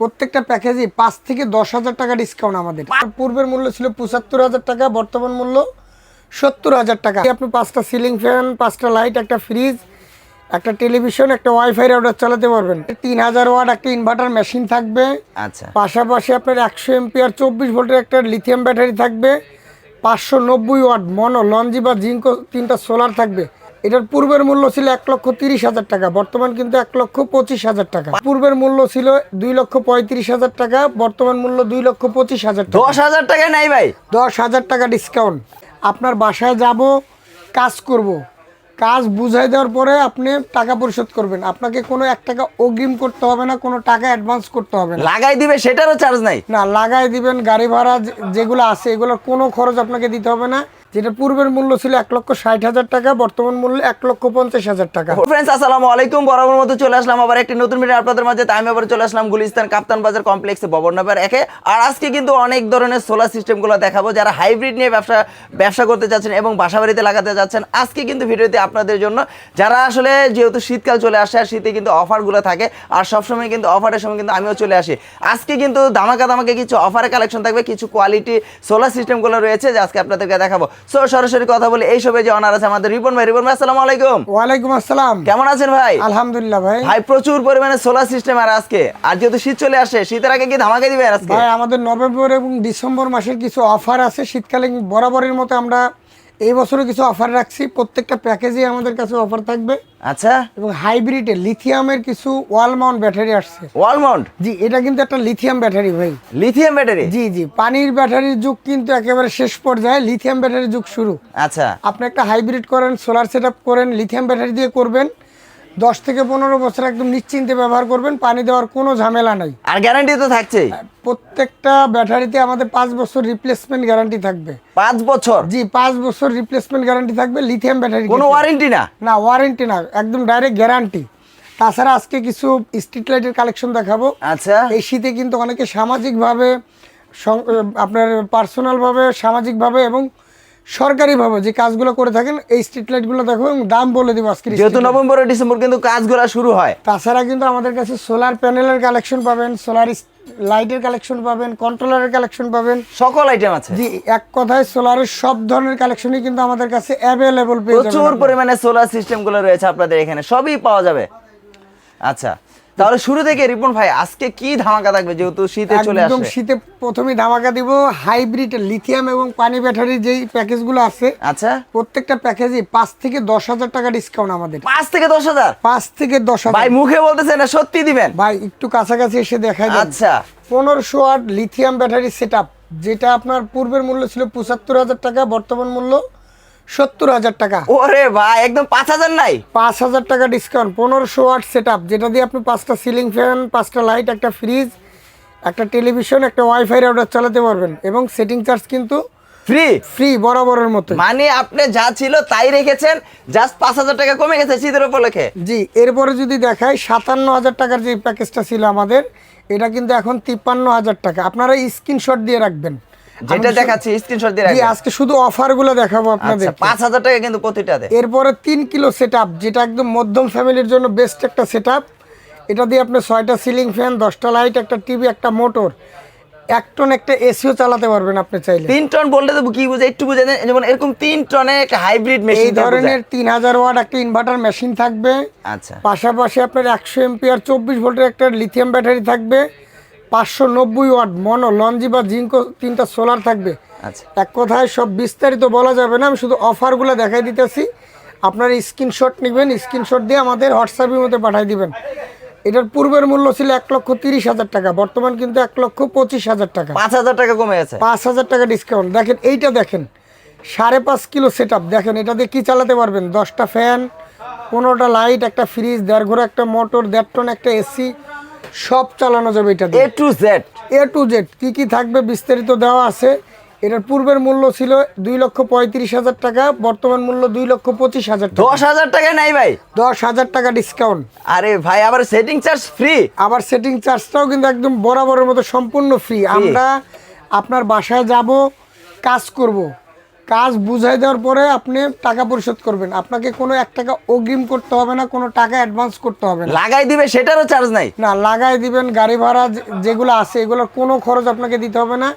প্রত্যেকটা প্যাকেজই পাঁচ থেকে দশ হাজার টাকা ডিসকাউন্ট আমাদের। পূর্বের মূল্য ছিল পঁচাত্তর হাজার টাকা বর্তমান মূল্য সত্তর হাজার টাকা। আপনি পাঁচটা সিলিং ফ্যান পাঁচটা লাইট একটা ফ্রিজ একটা টেলিভিশন একটা ওয়াইফাই রাউটার চালাতে পারবেন। তিন হাজার ওয়াট একটা ইনভার্টার মেশিন থাকবে। আচ্ছা। পাশাপাশি আপনার একশো এমপিআর চব্বিশ ভোল্টের একটা লিথিয়াম ব্যাটারি থাকবে। পাঁচশো নব্বই ওয়াট মনো লঞ্জি বা জিঙ্কো তিনটা সোলার থাকবে। এটার পূর্বের মূল্য ছিল এক লক্ষ তিরিশ হাজার টাকা বর্তমান কিন্তু এক লক্ষ পঁচিশ হাজার টাকা। পূর্বের মূল্য ছিল দুই লক্ষ পঁয়ত্রিশ হাজার টাকা বর্তমান মূল্য দুই লক্ষ পঁচিশ হাজার দশ হাজার টাকা নাই ভাই। দশ হাজার টাকা ডিসকাউন্ট আপনার বাসায় যাব কাজ করব। কাজ বুঝাই দেওয়ার পরে আপনি টাকা পরিশোধ করবেন। আপনাকে কোনো এক টাকা অগ্রিম করতে হবে না কোনো টাকা অ্যাডভান্স করতে হবে না। লাগাই দিবে সেটারও চার্জ নাই। না লাগাই দিবেন গাড়ি ভাড়া যেগুলো আছে এগুলোর কোনো খরচ আপনাকে দিতে হবে না। যেটা পূর্বের মূল্য ছিল এক লক্ষ ষাট হাজার টাকা, বর্তমান মূল্য এক লক্ষ পঞ্চাশ হাজার টাকা। ফ্রেন্ডস আসসালামু আলাইকুম। বরাবর মতো চলে আসলাম আবার একটি নতুন ভিডিও আপনাদের মাঝে। তাই আমি আবার চলে আসলাম গুলিস্তান কাপ্তান বাজার কমপ্লেক্সে ভবন একে। আর আজকে কিন্তু অনেক ধরনের সোলার সিস্টেমগুলো দেখাবো, যারা হাইব্রিড নিয়ে ব্যবসা ব্যবসা করতে যাচ্ছেন এবং বাসা বাড়িতে লাগাতে যাচ্ছেন আজকে কিন্তু ভিডিওতে আপনাদের জন্য, যারা আসলে যেহেতু শীতকাল চলে আসে আর শীতে কিন্তু অফারগুলো থাকে, আর সবসময় কিন্তু অফারের সময় কিন্তু আমিও চলে আসি। আজকে কিন্তু ধামাকা ধামাকা কিছু অফারের কালেকশন থাকবে, কিছু কোয়ালিটি সোলার সিস্টেমগুলো রয়েছে, যে আজকে আপনাদেরকে দেখাবো। সো সরাসরি কথা বলি এই সবে যে অনার আছে আমাদের রিপন ভাই। রিপন ভাই আসসালামু আলাইকুম। ওয়ালাইকুম আসসালাম। কেমন আছেন ভাই? আলহামদুলিল্লাহ ভাই। ভাই প্রচুর পরিমাণে সোলার সিস্টেম আর আজকে। আর যেহেতু শীত চলে আসে শীতের আগে কি ধামাকা দিবে আজকে? ভাই আমাদের নভেম্বর এবং ডিসেম্বর মাসের কিছু অফার আছে। শীতকালীন বরাবরের মতো আমরা এই বছরও কিছু অফার রাখছি। প্রত্যেকটা প্যাকেজে আমাদের কাছে অফার থাকবে। আচ্ছা। এবং হাইব্রিডে লিথিয়ামের কিছু ওয়াল মাউন্ট ব্যাটারি আসছে। ওয়াল মাউন্ট জি এটা কিন্তু একটা লিথিয়াম ব্যাটারি ভাই। লিথিয়াম ব্যাটারি জি জি পানির ব্যাটারির যুগ কিন্তু একেবারে শেষ পর্যায়ে। লিথিয়াম ব্যাটারির যুগ শুরু। আচ্ছা। আপনি একটা হাইব্রিড করেন সোলার সেট করেন লিথিয়াম ব্যাটারি দিয়ে করবেন। দশ থেকে পনেরো বছর একদম নিশ্চিন্তে ব্যবহার করবেন পানি দেওয়ার কোনো ঝামেলা নাই। আর গ্যারান্টি তো থাকছেই। প্রত্যেকটা ব্যাটারিতে আমাদের পাঁচ বছর রিপ্লেসমেন্ট গ্যারান্টি থাকবে। পাঁচ বছর? জি পাঁচ বছর রিপ্লেসমেন্ট গ্যারান্টি থাকবে লিথিয়াম ব্যাটারি কোনো ওয়ারেন্টি না? না ওয়ারেন্টি না একদম ডাইরেক্ট গ্যারান্টি তাছাড়া আজকে কিছু স্ট্রিট লাইটের কালেকশন দেখাবো। আচ্ছা। এই শীতে কিন্তু অনেকে সামাজিকভাবে আপনার পার্সোনালভাবে সামাজিকভাবে এবং সরকারিভাবে যে কাজগুলো করে থাকেন এই স্ট্রিট লাইটগুলো দেখো এবং দাম বলে দিব আজকে যেহেতু নভেম্বর ডিসেম্বর কিন্তু কাজগুলো শুরু হয়। তাছাড়া কিন্তু আমাদের কাছে সোলার প্যানেলের কালেকশন পাবেন সোলার লাইটের কালেকশন পাবেন কন্ট্রোলারের কালেকশন পাবেন। সকল আইটেম আছে। জি এক কথায় সোলারের সব ধরনের কালেকশনই কিন্তু আমাদের কাছে অ্যাভেলেবল পেয়ে প্রচুর পরিমাণে সোলার সিস্টেমগুলো রয়েছে আপনাদের এখানে সবই পাওয়া যাবে। আচ্ছা তাহলে শুরু থেকে রিপন ভাই আজকে কি ধামাকা থাকবে যেহেতু শীতে চলে একদম আসে? শীতে প্রথমেই ধামাকা দিব হাইব্রিড লিথিয়াম এবং পানি ব্যাটারির যেই প্যাকেজগুলো আছে। আচ্ছা। প্রত্যেকটা প্যাকেজই পাঁচ থেকে দশ হাজার টাকা ডিসকাউন্ট আমাদের। পাঁচ থেকে দশ হাজার? পাঁচ থেকে দশ হাজার। ভাই মুখে বলতেছে না সত্যি দিবেন। ভাই একটু কাছাকাছি এসে দেখাই দেন। আচ্ছা। পনেরোশো আট লিথিয়াম ব্যাটারি সেট যেটা আপনার পূর্বের মূল্য ছিল পঁচাত্তর হাজার টাকা বর্তমান মূল্য সত্তর হাজার টাকা। ওরে ভাই একদম পাঁচ হাজার নাই? পাঁচ হাজার টাকা ডিসকাউন্ট পনেরোশো ওয়াট সেট যেটা দিয়ে আপনি পাঁচটা সিলিং ফ্যান পাঁচটা লাইট একটা ফ্রিজ একটা টেলিভিশন একটা ওয়াইফাই রাউটার চালাতে পারবেন। এবং সেটিং চার্জ কিন্তু ফ্রি ফ্রি বরাবরের মতো। মানে আপনি যা ছিল তাই রেখেছেন জাস্ট পাঁচ হাজার টাকা কমে গেছে শীতের উপলক্ষে? জি এরপরে যদি দেখাই সাতান্ন হাজার টাকার যে প্যাকেজটা ছিল আমাদের এটা কিন্তু এখন তিপ্পান্ন হাজার টাকা। আপনারা স্ক্রিনশট দিয়ে রাখবেন। যেটা দেখাচ্ছি স্ক্রিনশট দিয়ে রাখবেন। আজকে শুধু অফারগুলো দেখাবো আপনাদের আচ্ছা পাঁচ হাজার টাকা কিন্তু প্রতিটাতে এরপরে তিন কিলো সেট যেটা একদম মধ্যম ফ্যামিলির জন্য বেস্ট একটা সেট এটা দিয়ে আপনি ছয়টা সিলিং ফ্যান দশটা লাইট একটা টিভি একটা মোটর এক টন একটা এসিও চালাতে পারবেন আপনি চাইলে। তিন টন বললে তো কি বুঝে একটু বুঝে যেমন এরকম তিন একটা হাইব্রিড এই ধরনের তিন হাজার ওয়াট একটা ইনভার্টার মেশিন থাকবে। আচ্ছা। পাশাপাশি আপনার একশো এমপিআর চব্বিশ ভোল্টের একটা লিথিয়াম ব্যাটারি থাকবে। পাঁচশো নব্বই ওয়াট মনো লঞ্জি বা জিঙ্কো তিনটা সোলার থাকবে। আচ্ছা। এক কথায় সব বিস্তারিত বলা যাবে না আমি শুধু অফারগুলো দেখাই দিতেছি। আপনার স্ক্রিনশট নেবেন স্ক্রিনশট দিয়ে আমাদের হোয়াটসঅ্যাপের মধ্যে পাঠিয়ে দিবেন। এটার পূর্বের মূল্য ছিল এক লক্ষ তিরিশ হাজার টাকা বর্তমান কিন্তু এক লক্ষ পঁচিশ হাজার টাকা। পাঁচ হাজার টাকা কমে গেছে? পাঁচ হাজার টাকা ডিসকাউন্ট দেখেন এইটা দেখেন সাড়ে পাঁচ কিলো সেট দেখেন এটা দিয়ে কী চালাতে পারবেন? দশটা ফ্যান পনেরোটা লাইট একটা ফ্রিজ দেড় ঘোড়া একটা মোটর দেড় টন একটা এসি সব চালানো যাবে এটা A to Z A to Z কী কী থাকবে বিস্তারিত দেওয়া আছে। এটার পূর্বের মূল্য ছিল দুই লক্ষ পঁয়ত্রিশ হাজার টাকা বর্তমান মূল্য দুই লক্ষ পঁচিশ হাজার টাকা। দশ হাজার টাকা নাই ভাই। দশ হাজার টাকা ডিসকাউন্ট আরে ভাই আবার সেটিং চার্জ ফ্রি আবার সেটিং চার্জটাও কিন্তু একদম বরাবরের মতো সম্পূর্ণ ফ্রি আমরা আপনার বাসায় যাব কাজ করব। কাজ বুঝাই দেওয়ার পরে আপনি টাকা পরিশোধ করবেন। আপনাকে কোনো এক টাকা অগ্রিম করতে হবে না কোনো টাকা অ্যাডভান্স করতে হবে না। লাগাই দিবে সেটারও চার্জ নাই। না লাগাই দিবেন গাড়ি ভাড়া যেগুলো আছে এগুলোর কোনো খরচ আপনাকে দিতে হবে না।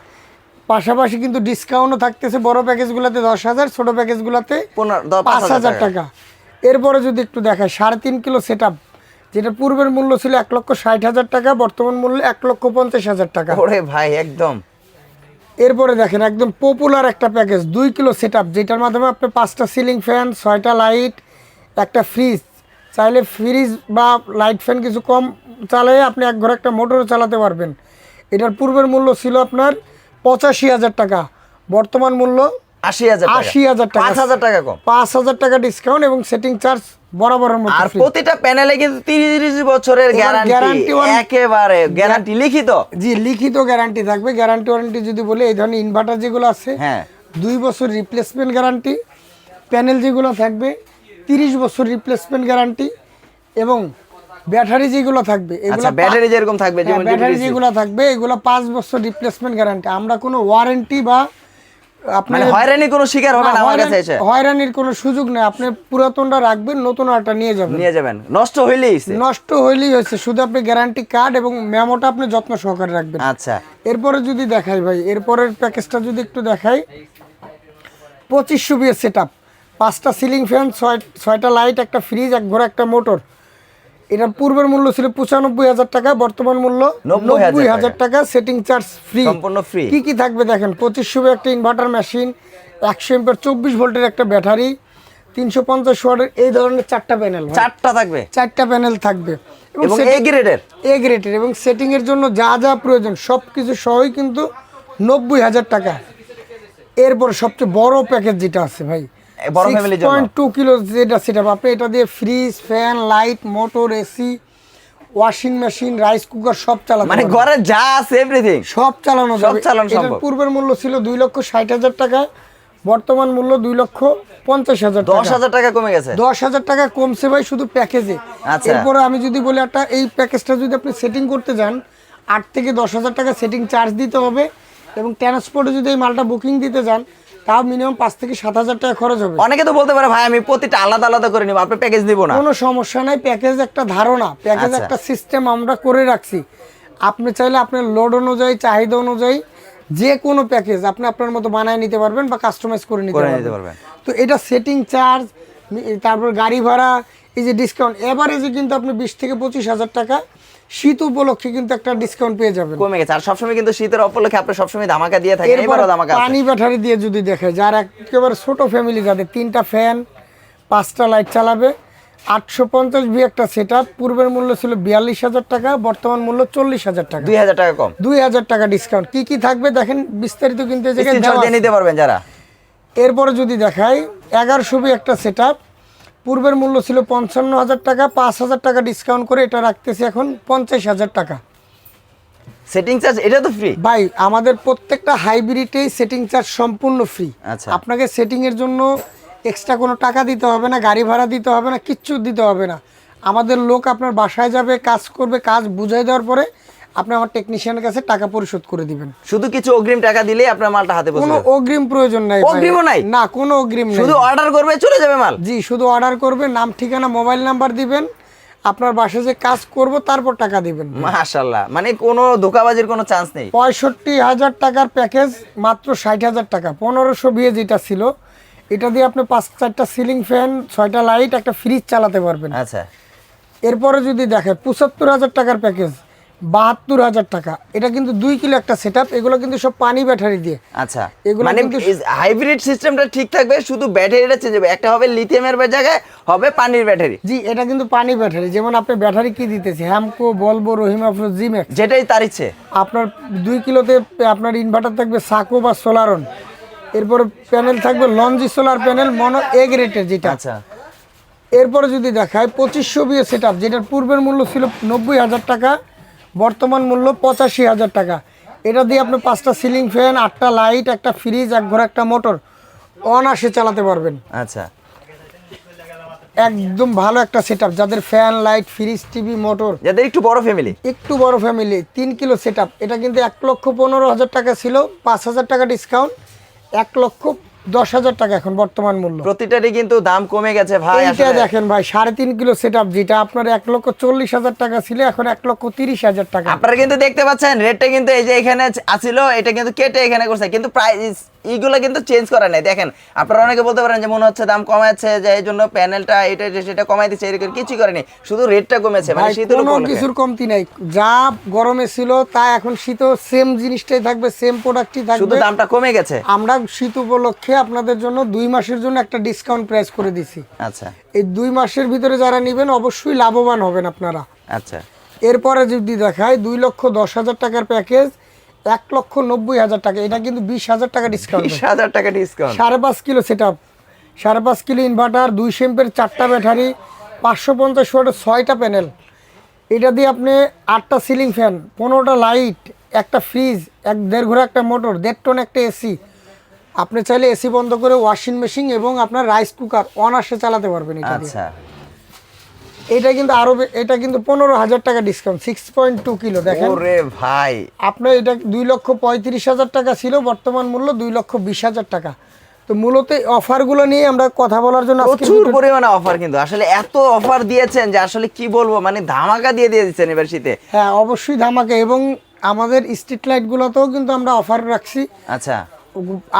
পাশাপাশি কিন্তু ডিসকাউন্টও থাকতেছে বড় প্যাকেজগুলোতে দশ হাজার ছোটো প্যাকেজগুলোতে পাঁচ হাজার টাকা। এরপরে যদি একটু দেখায় সাড়ে তিন কিলো সেট যেটা পূর্বের মূল্য ছিল এক লক্ষ ষাট হাজার টাকা বর্তমান মূল্য এক লক্ষ পঞ্চাশ হাজার টাকা। ওরে ভাই একদম। এরপরে দেখেন একদম পপুলার একটা প্যাকেজ দুই কিলো সেট যেটার মাধ্যমে আপনি পাঁচটা সিলিং ফ্যান ছয়টা লাইট একটা ফ্রিজ চাইলে ফ্রিজ বা লাইট ফ্যান কিছু কম চালায় আপনি এক ঘরে একটা মোটরও চালাতে পারবেন। এটার পূর্বের মূল্য ছিল আপনার পঁচাশি হাজার টাকা, বর্তমান মূল্য আশি হাজার আশি হাজার টাকা। পাঁচ হাজার টাকা কম। পাঁচ হাজার টাকা ডিসকাউন্ট এবং সেটিং চার্জ বরাবরের মতো আর প্রতিটা প্যানেলে কিন্তু তিরিশ বছরের গ্যারান্টি একেবারে গ্যারান্টি লিখিত। জি লিখিত গ্যারান্টি থাকবে। গ্যারান্টি ওয়ারেন্টি যদি বলি এই ধরনের ইনভার্টার যেগুলো আছে হ্যাঁ। দুই বছর রিপ্লেসমেন্ট গ্যারান্টি প্যানেল যেগুলো থাকবে তিরিশ বছর রিপ্লেসমেন্ট গ্যারান্টি এবং ব্যাটারি যেগুলো থাকবে এগুলো আচ্ছা ব্যাটারি যেরকম থাকবে যেমন ব্যাটারি যেগুলো থাকবে এগুলো পাঁচ বছর রিপ্লেসমেন্ট গ্যারান্টি আমরা কোনো ওয়ারেন্টি বা আপনার মানে হয়রানি কোনো শিকার হবে না আমার কাছে এসে? হয়রানির কোনো সুযোগ নেই। আপনি পুরাতনটা রাখবেন নতুন একটা নিয়ে যাবেন। নিয়ে যাবেন। নষ্ট হইলেই নষ্ট হইলেই হয়েছে শুধু আপনি গ্যারান্টি কার্ড এবং মেমোটা আপনি যত্ন সহকারে রাখবেন। আচ্ছা। এরপরে যদি দেখাই ভাই এরপরের প্যাকেজটা যদি একটু দেখাই পঁচিশশো বিয়ের সেট আপ পাঁচটা সিলিং ফ্যান ছয় ছয়টা লাইট একটা ফ্রিজ এক ঘরে একটা মোটর এটার পূর্বের মূল্য ছিল পঁচানব্বই হাজার টাকা বর্তমান মূল্য নব্বই হাজার টাকা। সেটিং চার্জ ফ্রি সম্পূর্ণ ফ্রি কি কি থাকবে দেখেন পঁচিশশো একটা ইনভার্টার মেশিন একশো এম্পের চব্বিশ ভোল্টের একটা ব্যাটারি তিনশো পঞ্চাশ ওয়াটের এই ধরনের চারটা প্যানেল চারটা থাকবে? চারটা প্যানেল থাকবে। এবং এ গ্রেডের এ গ্রেটের এবং সেটিংয়ের জন্য যা যা প্রয়োজন সব কিছু সহই কিন্তু নব্বই হাজার টাকা। এরপর সবচেয়ে বড় প্যাকেজ যেটা আছে ভাই বড় family র জন্য। পয়েন্ট টু কিলো যেটা সেটা আপনি এটা দিয়ে fridge fan light motor AC washing machine rice cooker সব চালাতে মানে ঘরে যা আছে এভরিথিং সব চালানো সব চালানো সম্ভব। পূর্বের মূল্য ছিল দুই লক্ষ ষাট হাজার টাকা বর্তমান মূল্য দুই লক্ষ পঞ্চাশ হাজার দশ হাজার টাকা কমে গেছে দশ হাজার টাকা কমছে ভাই শুধু প্যাকেজে আচ্ছা। এরপরে আমি যদি বলি একটা এই প্যাকেজটা যদি আপনি সেটিং করতে যান আট থেকে দশ হাজার টাকা সেটিং চার্জ দিতে হবে এবং ট্রান্সপোর্টে যদি এই মালটা বুকিং দিতে যান তাও মিনিমাম পাঁচ থেকে সাত হাজার টাকা খরচ হবে। অনেকে তো বলতে পারে ভাই আমি প্রতিটা আলাদা আলাদা করে নিব আপনি প্যাকেজ দিব না। কোনো সমস্যা নাই প্যাকেজ একটা ধারণা প্যাকেজ আচ্ছা। একটা সিস্টেম আমরা করে রাখছি। আপনি চাইলে আপনার লোড অনুযায়ী চাহিদা অনুযায়ী যে কোনো প্যাকেজ আপনি আপনার মতো বানায় নিতে পারবেন বা কাস্টমাইজ করে নিতে পারবেন। পারবেন। তো এটা সেটিং চার্জ তারপর গাড়ি ভাড়া এই যে ডিসকাউন্ট এভারেজে কিন্তু আপনি বিশ থেকে পঁচিশ হাজার টাকা শীত উপলক্ষে কিন্তু একটা ডিসকাউন্ট পেয়ে যাবেন। কমে গেছে। আর সবসময় কিন্তু শীতের উপলক্ষে আপনি সবসময় ধামাকা দিয়ে থাকেন এবারও ধামাকা পানি ব্যাটারি দিয়ে যদি দেখে যার একেবারে ছোট ফ্যামিলি যাদের তিনটা ফ্যান পাঁচটা লাইট চালাবে আটশো পঞ্চাশ ভি একটা সেট পূর্বের মূল্য ছিল বিয়াল্লিশ হাজার টাকা বর্তমান মূল্য চল্লিশ হাজার টাকা। দুই হাজার টাকা কম। দুই হাজার টাকা ডিসকাউন্ট কি কি থাকবে দেখেন বিস্তারিত কিন্তু। নিতে পারবেন যারা। এরপরে যদি দেখাই এগারোশো বি একটা সেট পূর্বের মূল্য ছিল পঞ্চান্ন হাজার টাকা পাঁচ হাজার টাকা ডিসকাউন্ট করে এটা রাখতেছি এখন পঞ্চাশ হাজার টাকা। সেটিং চার্জ এটা তো ফ্রি ভাই আমাদের প্রত্যেকটা হাইব্রিডেই সেটিং চার্জ সম্পূর্ণ ফ্রি আচ্ছা। আপনাকে সেটিং এর জন্য এক্সট্রা কোনো টাকা দিতে হবে না গাড়ি ভাড়া দিতে হবে না কিচ্ছু দিতে হবে না। আমাদের লোক আপনার বাসায় যাবে কাজ করবে কাজ বুঝাই দেওয়ার পরে আপনি আমার টেকনিশিয়ানের কাছে টাকা পরিশোধ করে দিবেন। শুধু কিছু অগ্রিম টাকা দিলেই আপনার মালটা হাতে কোনো অগ্রিম প্রয়োজন নাই ভাই। অগ্রিমও নাই? না কোনো অগ্রিম নেই। শুধু অর্ডার করবে চলে যাবে মাল? জি শুধু অর্ডার করবে নাম ঠিকানা মোবাইল নাম্বার দিবেন। আপনার বাসায় যে কাজ করব তারপর টাকা দিবেন। মাশাআল্লাহ। মানে কোনো ধোকাবাজির কোনো চান্স নেই। পঁয়ষট্টি হাজার টাকার প্যাকেজ মাত্র ষাট হাজার টাকা। পনেরোশো বিয়ে যেটা ছিল। এটা দিয়ে আপনি পাঁচ চারটা সিলিং ফ্যান ছয়টা লাইট একটা ফ্রিজ চালাতে পারবেন। আচ্ছা। এরপরে যদি দেখেন পঁচাত্তর হাজার টাকার প্যাকেজ বাহাত্তর হাজার টাকা। এটা কিন্তু দুই কিলো একটা সেট এগুলো কিন্তু সব পানি ব্যাটারি দিয়ে। আচ্ছা। এগুলো মানে হাইব্রিড সিস্টেমটা ঠিক থাকবে শুধু ব্যাটারিটা চেঞ্জ হবে। একটা হবে লিথিয়ামের জায়গায় হবে পানির ব্যাটারি। জি এটা কিন্তু পানি ব্যাটারি। যেমন আপনি ব্যাটারি কি দিতেছি? হ্যামকো বলব রহিমা প্রো জিম্যাক্স যেটাই তার ইচ্ছে। আপনার দুই কিলোতে আপনার ইনভার্টার থাকবে সাকো বা সোলারন এরপরে প্যানেল থাকবে লঞ্জি সোলার প্যানেল মনো এগ রেটের যেটা। আচ্ছা। এরপরে যদি দেখায় পঁচিশশো বিয়ে সেট যেটার পূর্বের মূল্য ছিল নব্বই হাজার টাকা। বর্তমান মূল্য পঁচাশি হাজার টাকা। এটা দিয়ে আপনি পাঁচটা সিলিং ফ্যান আটটা লাইট একটা ফ্রিজ এক ঘর একটা মোটর অনাসে চালাতে পারবেন। আচ্ছা। একদম ভালো একটা সেট যাদের fan light fridge TV motor যাদের একটু বড় ফ্যামিলি একটু বড় ফ্যামিলি তিন কিলো সেট এটা কিন্তু এক লক্ষ পনেরো হাজার টাকা ছিল পাঁচ হাজার টাকা ডিসকাউন্ট এক লক্ষ দশ হাজার টাকা এখন বর্তমান মূল্য। প্রতিটারই কিন্তু দাম কমে গেছে ভাই এটা দেখেন ভাই সাড়ে তিন কিলো সেট আপ যেটা আপনার এক লক্ষ চল্লিশ হাজার টাকা ছিল এখন এক লক্ষ তিরিশ হাজার টাকা। আপনারা কিন্তু দেখতে পাচ্ছেন রেটটা কিন্তু এই যে এখানে আছিল এটা কিন্তু কেটে এখানে করছে। কিন্তু প্রাইস এইগুলো কিন্তু চেঞ্জ করা নাই। দেখেন আপনারা অনেকে বলতে পারেন যে মনে হচ্ছে দাম কমাচ্ছে যে এই জন্য প্যানেলটা এটা সেটা কমাই দিচ্ছে এরকম কিছুই করেনি শুধু রেটটা কমেছে মানে শীতের কোনো কিছুর কমতি নাই। যা গরমে ছিল তা এখন শীত সেম জিনিসটাই থাকবে সেম প্রোডাক্টই থাকবে। শুধু দামটা কমে গেছে? আমরা শীত উপলক্ষে আপনাদের জন্য দুই মাসের জন্য একটা ডিসকাউন্ট প্রাইস করে দিছি। আচ্ছা। এই দুই মাসের ভিতরে যারা নেবেন অবশ্যই লাভবান হবেন আপনারা। আচ্ছা। এরপরে যদি দেখায় দুই লক্ষ দশ হাজার টাকার প্যাকেজ এক লক্ষ নব্বই হাজার টাকা। এটা কিন্তু বিশ হাজার টাকা ডিসকাউন্ট বিশ হাজার টাকা ডিসকাউন্ট সাড়ে পাঁচ কিলো সেট আপ সাড়ে পাঁচ কিলো ইনভার্টার দুই শেম্পের চারটা ব্যাটারি পাঁচশো পঞ্চাশ ওয়াটের ছয়টা প্যানেল এটা দিয়ে আপনি আটটা সিলিং ফ্যান পনেরোটা লাইট একটা ফ্রিজ এক দেড় ঘোড়া একটা মোটর দেড় টন একটা এসি আপনি চাইলে এসি বন্ধ করে ওয়াশিং মেশিন এবং আপনার রাইস কুকার অনার্সে চালাতে পারবেন এটা আচ্ছা। এটা কিন্তু আরও এটা কিন্তু পনেরো হাজার টাকা discount six point two kilo দেখেন। ওরে ভাই। আপনার এটা দুই লক্ষ পঁয়ত্রিশ হাজার টাকা ছিল বর্তমান মূল্য দুই লক্ষ বিশ হাজার টাকা। তো মূলত অফারগুলো নিয়ে আমরা কথা বলার জন্য প্রচুর পরিমাণে অফার কিন্তু। আসলে এত অফার দিয়েছেন যে আসলে কি বলব মানে ধামাকা দিয়ে দিয়ে দিচ্ছেন এবার শীতে। হ্যাঁ অবশ্যই ধামাকে। এবং আমাদের স্ট্রিট লাইটগুলোতেও কিন্তু আমরা অফার রাখছি। আচ্ছা।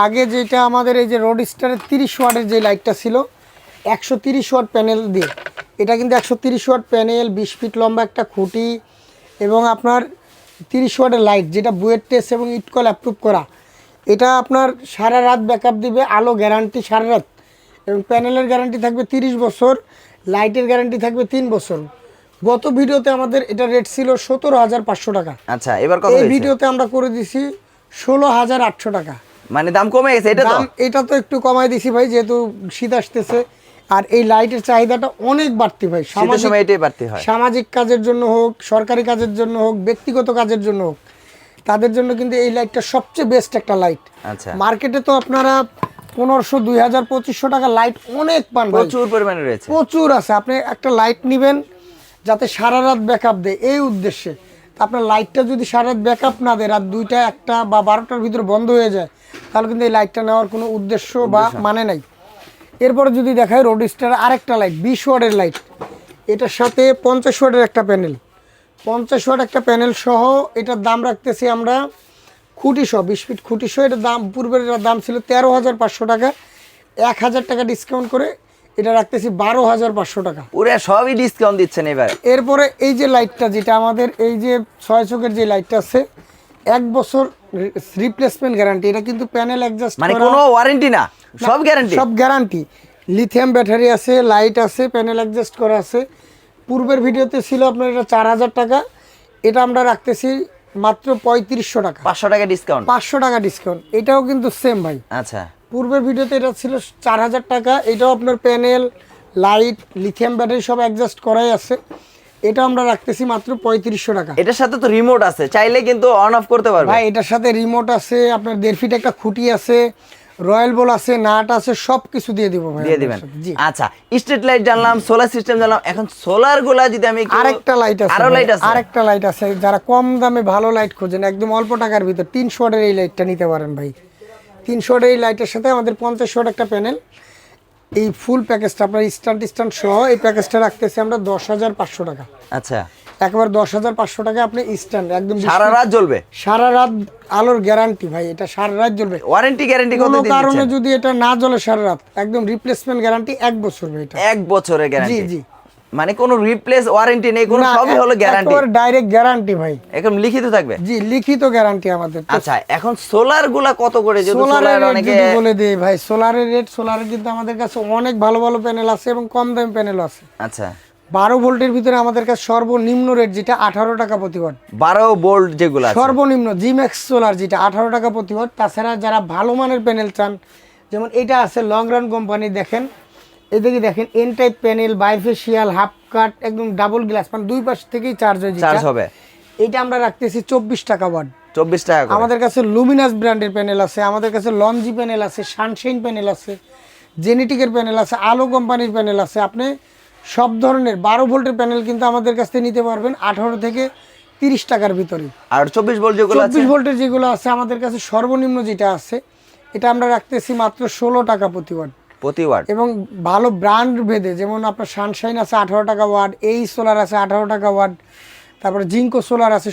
আগে যেটা আমাদের এই যে রোড স্টারের তিরিশ ওয়াটের যে লাইটটা ছিল একশো তিরিশ ওয়াট প্যানেল দিয়ে। এটা কিন্তু একশো তিরিশ ওয়াট প্যানেল বিশ ফিট লম্বা একটা খুঁটি এবং আপনার তিরিশ ওয়াটের লাইট যেটা বুয়েট টেস্ট এবং ইটকল অ্যাপ্রুভ করা। এটা আপনার সারা রাত ব্যাকআপ দিবে আলো গ্যারান্টি সারা রাত। এবং প্যানেলের গ্যারান্টি থাকবে তিরিশ বছর লাইটের গ্যারান্টি থাকবে তিন বছর। গত ভিডিওতে আমাদের এটা রেট ছিল সতেরো হাজার পাঁচশো টাকা। আচ্ছা এবার কত এই ভিডিওতে আমরা করে দিছি ষোলো হাজার আটশো টাকা। মানে দাম কমে গেছে এটা তো দাম এটা তো একটু কমাই দিছি ভাই যেহেতু শীত আসতেছে। আর এই লাইটের চাহিদাটা অনেক বাড়তি ভাই। সামাজিক এটাই বাড়তি হয়। সামাজিক কাজের জন্য হোক সরকারি কাজের জন্য হোক ব্যক্তিগত কাজের জন্য হোক তাদের জন্য কিন্তু এই লাইটটা সবচেয়ে বেস্ট একটা লাইট আচ্ছা। মার্কেটে তো আপনারা পনেরোশো দুই হাজার পঁচিশশো টাকা লাইট অনেক পান প্রচুর পরিমাণে রয়েছে। প্রচুর আছে। আপনি একটা লাইট নেবেন যাতে সারা রাত ব্যাকআপ দেয় এই উদ্দেশ্যে। আপনার লাইটটা যদি সারা রাত ব্যাকআপ না দেয় রাত দুইটা একটা বা বারোটার ভিতরে বন্ধ হয়ে যায় তাহলে কিন্তু এই লাইটটা নেওয়ার কোনো উদ্দেশ্য বা মানে নাই। এরপরে যদি দেখায় রোড স্টার আরেকটা লাইট বিশ ওয়ার্ডের লাইট এটার সাথে পঞ্চাশ ওয়ার্ডের একটা প্যানেল পঞ্চাশ ওয়াট একটা প্যানেল সহ এটার দাম রাখতেছি আমরা খুঁটি সহ বিশ ফিট খুঁটি সহ। এটার দাম পূর্বের এটার দাম ছিল তেরো হাজার পাঁচশো টাকা। এক হাজার টাকা ডিসকাউন্ট করে এটা রাখতেছি বারো হাজার পাঁচশো টাকা। পুরো সবই ডিসকাউন্ট দিচ্ছেন এবার। এরপরে এই যে লাইটটা যেটা আমাদের এই যে ছয় চোখের যে লাইটটা আছে এক বছর রিপ্লেসমেন্ট গ্যারান্টি এটা কিন্তু প্যানেল অ্যাডজাস্ট মানে কোনো ওয়ারেন্টি না সব গ্যারান্টি সব গ্যারান্টি লিথিয়াম ব্যাটারি আছে লাইট আছে প্যানেল অ্যাডজাস্ট করা আছে। পূর্বের ভিডিওতে ছিল আপনার এটা চার হাজার টাকা এটা আমরা রাখতেছি মাত্র পঁয়ত্রিশশো টাকা। পাঁচশো টাকা ডিসকাউন্ট পাঁচশো টাকা ডিসকাউন্ট এটাও কিন্তু সেম ভাই। আচ্ছা। পূর্বের ভিডিওতে এটা ছিল চার হাজার টাকা এটাও আপনার প্যানেল লাইট লিথিয়াম ব্যাটারি সব অ্যাডজাস্ট করাই আছে। এটা আমরা রাখতেছি মাত্র পঁয়ত্রিশশো টাকা। এটার সাথে তো রিমোট আছে চাইলে কিন্তু অন অফ করতে পারবে। ভাই এটার সাথে রিমোট আছে আপনার দেড় ফিট একটা খুঁটি আছে রয়্যাল বল আছে নাট আছে সব কিছু দিয়ে দিব ভাই দিয়ে দিবেন। আচ্ছা স্ট্রিট লাইট জানলাম সোলার সিস্টেম জানলাম এখন সোলারগুলা যদি আমি আরেকটা লাইট আছে আরও লাইট আছে। আরেকটা লাইট আছে যারা কম দামে ভালো লাইট খোঁজেন একদম অল্প টাকার ভিতর তিনশো ওয়াটের এই লাইটটা নিতে পারেন ভাই। তিনশো ওয়াটের এই লাইটের সাথে আমাদের পঞ্চাশ ওয়াট একটা প্যানেল এই ফুল প্যাকেজটা আপনার স্ট্যান্ড স্ট্যান্ড সহ এই প্যাকেজটা রাখতেছি আমরা দশ হাজার পাঁচশো টাকা। আচ্ছা। একবার দশ হাজার পাঁচশো টাকা আপনি স্ট্যান্ড একদম সারা রাত জ্বলবে? সারা রাত আলোর গ্যারান্টি ভাই এটা সারা রাত জ্বলবে। ওয়ারেন্টি গ্যারান্টি কোনো কারণে যদি এটা না জ্বলে সারা রাত একদম রিপ্লেসমেন্ট গ্যারান্টি এক বছর ভাই এটা। এক বছরের গ্যারান্টি জি জি। মানে কোনো রিপ্লেস ওয়ারেন্টি নেই কোনো সবই হলো গ্যারান্টি একেবারে ডাইরেক্ট গ্যারান্টি ভাই। একদম লিখিত থাকবে? জি লিখিত গ্যারান্টি আমাদের। আচ্ছা এখন সোলারগুলা কত করে? যদি সোলার অনেকে যদি বলে দিই ভাই সোলারের রেট সোলারের কিন্তু আমাদের কাছে অনেক ভালো ভালো প্যানেল আছে এবং কম দামি প্যানেল আছে। আচ্ছা। বারো ভোল্টের ভিতরে আমাদের কাছে সর্বনিম্ন রেট যেটা আঠারো টাকা প্রতি ওয়াট বারো বোল্ট যেগুলো সর্বনিম্ন জিম্যাক্স সোলার যেটা আঠারো টাকা প্রতি ওয়াট তাছাড়া যারা ভালো মানের প্যানেল চান যেমন এটা আছে লং রান কোম্পানি দেখেন। এদিকে দেখেন N type panel bifacial half cut একদম ডাবল গ্লাস মানে দুই পাশ থেকেই চার্জ হয়ে চার্জ হবে। এটা আমরা রাখতেছি চব্বিশ টাকা ওয়াট চব্বিশ টাকা আমাদের কাছে লুমিনাস ব্র্যান্ডের প্যানেল আছে আমাদের কাছে লঞ্জি প্যানেল আছে সানশাইন প্যানেল আছে জেনেটিকের প্যানেল আছে আলো কোম্পানির প্যানেল আছে। আপনি সব ধরনের বারো ভোল্টের প্যানেল কিন্তু আমাদের কাছ থেকে নিতে পারবেন আঠারো থেকে তিরিশ টাকার ভিতরে। আর চব্বিশ ভোল্ট যেগুলো আছে? চব্বিশ ভোল্টের যেগুলো আছে আমাদের কাছে সর্বনিম্ন যেটা আছে এটা আমরা রাখতেছি মাত্র ষোলো টাকা প্রতি ওয়াট প্রতি ওয়াট এবং ভালো ব্র্যান্ড ভেদে যেমন আপনার সানশাইন আছে আঠারো টাকা ওয়াট এই সোলার আছে আঠারো টাকা ওয়াট তারপরে জিঙ্কো সোলার আছে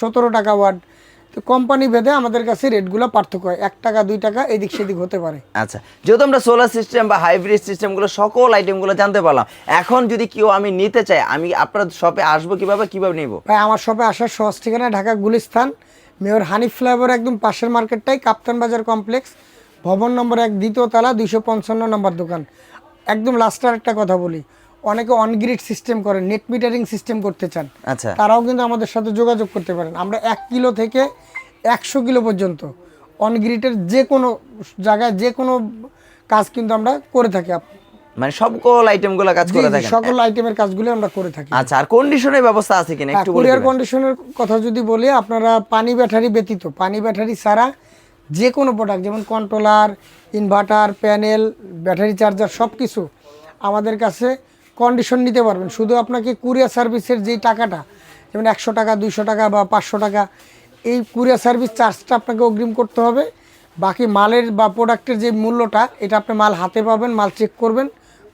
সতেরো টাকা ওয়াট তো কোম্পানি ভেদে আমাদের কাছে রেটগুলো পার্থক্য হয়। এক টাকা দুই টাকা এদিক সেদিক হতে পারে। আচ্ছা যেহেতু আমরা সোলার সিস্টেম বা হাইব্রিড সিস্টেমগুলো সকল আইটেমগুলো জানতে পারলাম এখন যদি কেউ আমি নিতে চাই আমি আপনার শপে আসব কীভাবে কীভাবে নিব? ভাই আমার শপে আসার সহজ ঠিকানা ঢাকা গুলিস্তান মেয়র হানিফ ফ্লাইওভার একদম পাশের মার্কেটটাই কাপ্তান বাজার কমপ্লেক্স ভবন নম্বর এক দ্বিতীয় তলা দুইশো পঞ্চান্ন নম্বর দোকান। একদম লাস্টার একটা কথা বলি। অনেকে অনগ্রিড সিস্টেম করে নেট মিটারিং সিস্টেম করতে চান। আচ্ছা। তারাও কিন্তু আমাদের সাথে যোগাযোগ করতে পারেন। আমরা এক কিলো থেকে একশো কিলো পর্যন্ত অনগ্রিডের যে কোনো জায়গায় যে কোনো কাজ কিন্তু আমরা করে থাকি। মানে সকল আইটেমগুলো কাজ করে জি, থাকেন। সকল আইটেমের কাজগুলো আমরা করে থাকি। আচ্ছা আর কন্ডিশনের ব্যবস্থা আছে কিনা? একটু কুরিয়ার কন্ডিশনের কথা যদি বলি আপনারা পানি ব্যাটারি ব্যতীত পানি ব্যাটারি ছাড়া যে কোনো প্রোডাক্ট যেমন controller inverter panel battery charger সব কিছু আমাদের কাছে কন্ডিশন নিতে পারবেন। শুধু আপনাকে কুরিয়ার সার্ভিসের যেই টাকাটা, যেমন একশো টাকা, দুইশো টাকা বা পাঁচশো টাকা, এই কুরিয়ার সার্ভিস চার্জটা আপনাকে অগ্রিম করতে হবে। বাকি মালের বা প্রোডাক্টের যে মূল্যটা, এটা আপনি মাল হাতে পাবেন, মাল চেক করবেন,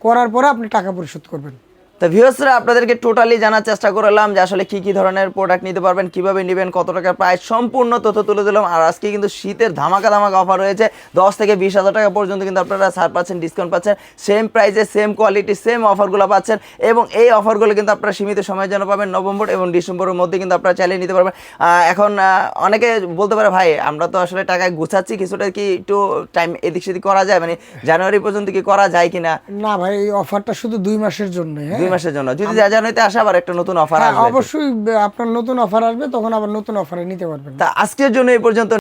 করার পরে আপনি টাকা পরিশোধ করবেন। তো ভিউয়ার্সরা আপনাদেরকে টোটালি জানার চেষ্টা করলাম যে আসলে কি কি ধরনের প্রোডাক্ট নিতে পারবেন কীভাবে নেবেন কত টাকার প্রাইস সম্পূর্ণ তথ্য তুলে দিলাম। আর আজকে কিন্তু শীতের ধামাকা ধামাকা অফার রয়েছে। দশ থেকে বিশ হাজার টাকা পর্যন্ত কিন্তু আপনারা ছাড় পাচ্ছেন ডিসকাউন্ট পাচ্ছেন। সেম প্রাইসে সেম কোয়ালিটি সেম অফারগুলো পাচ্ছেন। এবং এই অফারগুলো কিন্তু আপনারা সীমিত সময়ের জন্য পাবেন নভেম্বর এবং ডিসেম্বরের মধ্যে কিন্তু আপনারা চালিয়ে নিতে পারবেন। এখন অনেকে বলতে পারে ভাই আমরা তো আসলে টাকায় গুছাচ্ছি কিছুটা কি একটু টাইম এদিক সেদিক করা যায়? মানে জানুয়ারি পর্যন্ত কি করা যায় কিনা? না ভাই এই অফারটা শুধু দুই মাসের জন্য হ্যাঁ? দুই মাসের জন্য। যদি জানুয়ারিতে আসে আবার একটা নতুন অফার হ্যাঁ, আসবে। অবশ্যই আপনার নতুন অফার আসবে তখন আবার নতুন অফারে নিতে পারবেন তা আজকের জন্য এই পর্যন্ত।